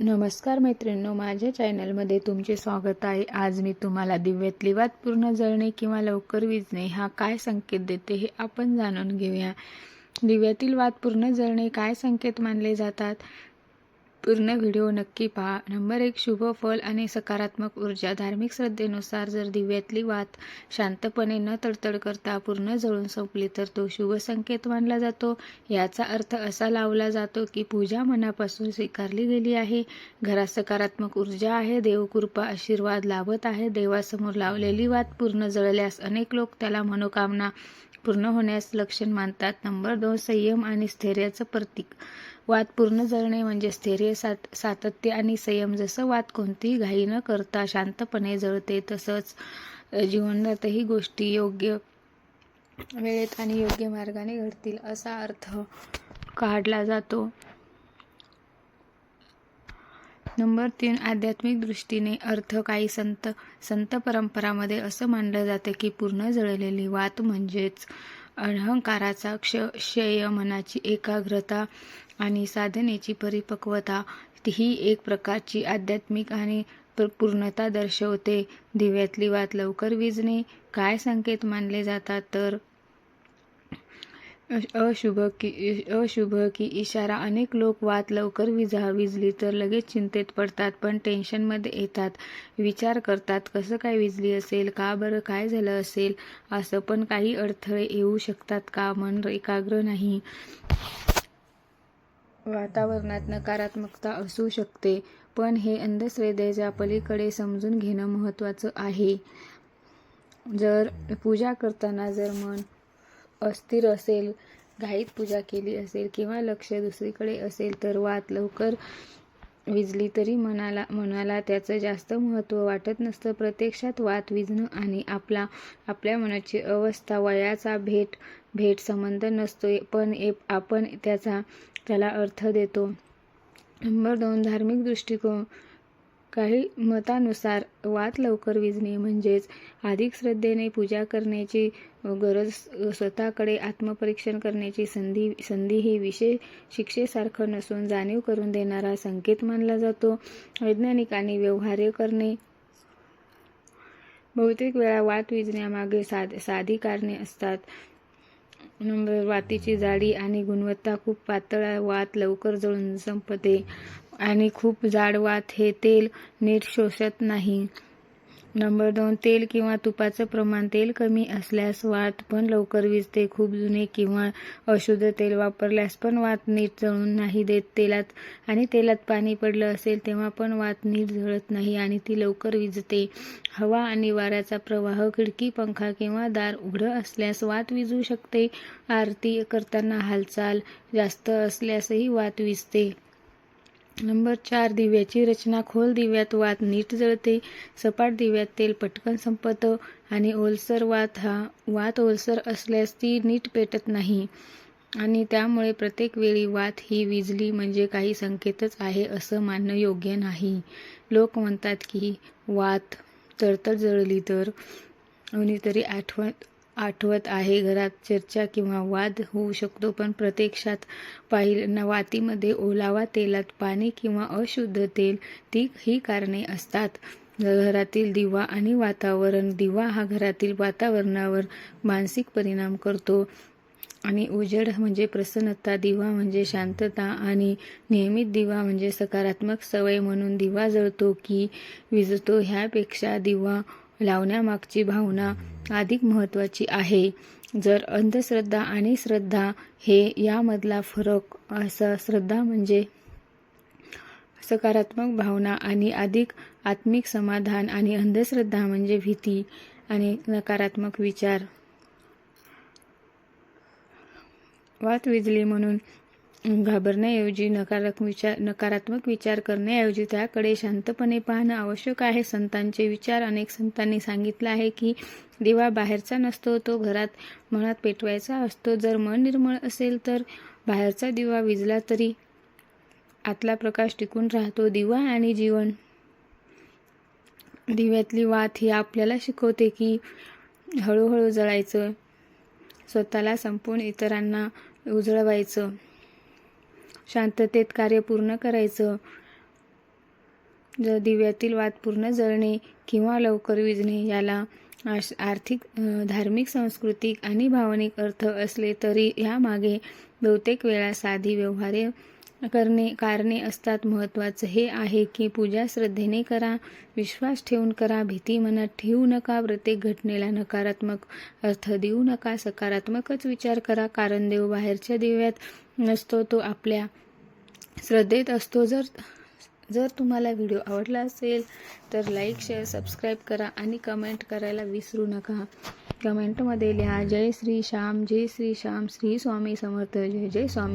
नमस्कार मैत्रिणींनो माझ्या चॅनलमध्ये तुमचे स्वागत आहे. आज मी तुम्हाला दिव्यातली वाद पूर्ण जळणे किंवा लवकर विजणे हा काय संकेत देते हे आपण जाणून घेऊया. दिव्यातील वाद पूर्ण जळणे काय संकेत मानले जातात? पूर्ण व्हिडिओ नक्की पहा. नंबर एक शुभ फल आणि सकारात्मक ऊर्जा. धार्मिक श्रद्धेनुसार जर दिव्यातली वात शांतपणे न तडतड करता पूर्ण जळून संपली तर तो शुभ संकेत मानला जातो. याचा अर्थ असा लावला जातो की पूजा मनापासून स्वीकारली गेली आहे. घरात सकारात्मक ऊर्जा आहे. देवकृपा आशीर्वाद लाभत आहे. देवासमोर लावलेली वात पूर्ण जळल्यास अनेक लोक त्याला मनोकामना पूर्ण होण्यास लक्षण मानतात. नंबर दोन संयम आणि स्थैर्याचं प्रतीक. वाद पूर्ण जळणे म्हणजे स्थैर्य सात सातत्य आणि संयम जसं वाद कोणतीही घाई न करता शांतपणे जळते तसंच जीवनातही गोष्टी योग्य वेळेत आणि योग्य मार्गाने घडतील असा अर्थ काढला जातो. नंबर तीन आध्यात्मिक दृष्टीने अर्थ काही संत संत परंपरामध्ये असं मानलं जातं की पूर्ण जळलेली वात म्हणजेच अहंकाराचा क्ष क्षय मनाची एकाग्रता आणि साधनेची परिपक्वता ही एक प्रकारची आध्यात्मिक आणि पूर्णता दर्शवते. दिव्यातली वात लवकर विजणे काय संकेत मानले जातात तर? अशुभ की अशुभ की इशारा. अनेक लोक वात लवकर विजा विजली तर लगेच चिंतेत पडतात पण टेन्शनमध्ये येतात. विचार करतात कसं काय विजली असेल? का बरं? काय झालं असेल? असं पण काही अडथळे येऊ शकतात का? मन एकाग्र नाही. वातावरणात नकारात्मकता असू शकते पण हे अंधश्रद्धेच्या पलीकडे समजून घेणं महत्त्वाचं आहे. जर पूजा करताना जर मन अस्थिर असेल घाईत पूजा केली असेल किंवा लक्ष दुसरीकडे असेल तर वात लवकर विजली तरी मनाला मनाला त्याचं जास्त महत्त्व वाटत नसतं. प्रत्यक्षात वात विजणं आणि आपला आपल्या मनाची अवस्था वयाचा भेट भेट संबंध नसतो पण आपण त्याचा त्याला अर्थ देतो. नंबर दोन धार्मिक दृष्टिकोन. काही मतानुसार वात लवकर विजणे म्हणजेच अधिक श्रद्धेने पूजा करण्याची गरज स्वतःकडे आत्मपरीक्षण करण्याची संधी संधी ही विशेष शिक्षेसारखं नसून जाणीव करून देणारा संकेत मानला जातो. वैज्ञानिक आणि व्यवहार्य करणे. बहुतेक वेळा वात विजण्यामागे साध साधी कारणे असतात. नंबर वातीची जाडी आणि गुणवत्ता खूप पातळ वात लवकर जळून संपते. आणि खूप जाड वात हे तेल नीट शोषत नाही. नंबर दोन तेल किंवा तुपाचं प्रमाण तेल कमी असल्यास वात पण लवकर विजते. खूप जुने किंवा अशुद्ध तेल वापरल्यास पण वात नीट जळून नाही देत. तेलात आणि तेलात पाणी पडलं असेल तेव्हा पण वात नीट जळत नाही आणि ती लवकर विजते. हवा आणि वाऱ्याचा प्रवाह खिडकी पंखा किंवा दार उघडं असल्यास वात विजू शकते. आरती करताना हालचाल जास्त असल्यासही वात विजते. नंबर चार दिव्याची रचना. खोल दिव्यात वात नीट जळते. सपाट दिव्यात तेल पटकन संपतं. आणि ओलसर वात हा वात ओलसर असल्यास ती नीट पेटत नाही. आणि त्यामुळे प्रत्येक वेळी वात ही विजली म्हणजे काही संकेतच आहे असं मानणं योग्य नाही. लोक म्हणतात की वात तळतळ जळली तर कोणीतरी आठवण आठवत आहे. घरात चर्चा किंवा वाद होऊ शकतो पण प्रत्यक्षात पाहिलं वातीमध्ये ओलावा तेलात पाणी किंवा अशुद्ध तेल ती ही कारणे असतात. घरातील दिवा आणि वातावरण दिवा हा घरातील वातावरणावर मानसिक परिणाम करतो. आणि उजेड म्हणजे प्रसन्नता दिवा म्हणजे शांतता आणि नियमित दिवा म्हणजे सकारात्मक सवय म्हणून दिवा जळतो की विजतो. ह्यापेक्षा दिवा लावण्यामागची भावना अधिक महत्त्वाची आहे. जर अंधश्रद्धा आणि श्रद्धा हे यामधला फरक असा श्रद्धा म्हणजे सकारात्मक भावना आणि अधिक आत्मिक समाधान आणि अंधश्रद्धा म्हणजे भीती आणि नकारात्मक विचार. वात विजली म्हणून घाबरण्याऐवजी नकारात्मक विचार नकारात्मक विचार करण्याऐवजी त्याकडे शांतपणे पाहणं आवश्यक आहे. संतांचे विचार अनेक संतांनी सांगितलं आहे की दिवा बाहेरचा नसतो तो घरात मनात पेटवायचा असतो. जर मन निर्मळ असेल तर बाहेरचा दिवा विजला तरी आतला प्रकाश टिकून राहतो. दिवा आणि जीवन. दिव्यातली वात ही आपल्याला शिकवते की हळूहळू जळायचं स्वतःला संपून इतरांना उजळवायचं. शांततेत कार्य पूर्ण करायचं. जर दिव्यातील वाद पूर्ण जळणे किंवा लवकर विजणे याला आर्थिक धार्मिक सांस्कृतिक आणि भावनिक अर्थ असले तरी यामागे बहुतेक वेळा साधी व्यवहारे करणे कारणे असतात महत्त्वाचं हे आहे की पूजा श्रद्धेने करा विश्वास ठेवून करा भीती मनात ठेवू नका प्रत्येक घटनेला नकारात्मक अर्थ देऊ नका सकारात्मकच विचार करा. कारण देव बाहेरच्या दिव्यात नसतो तो आपल्या श्रद्धेत असतो. जर जर तुम्हाला व्हिडिओ आवडला असेल तर लाईक शेअर सबस्क्राईब करा आणि कमेंट करायला विसरू नका. कमेंटमध्ये लिहा जय श्री श्याम जय श्री श्याम श्री स्वामी समर्थ जय जय स्वामी.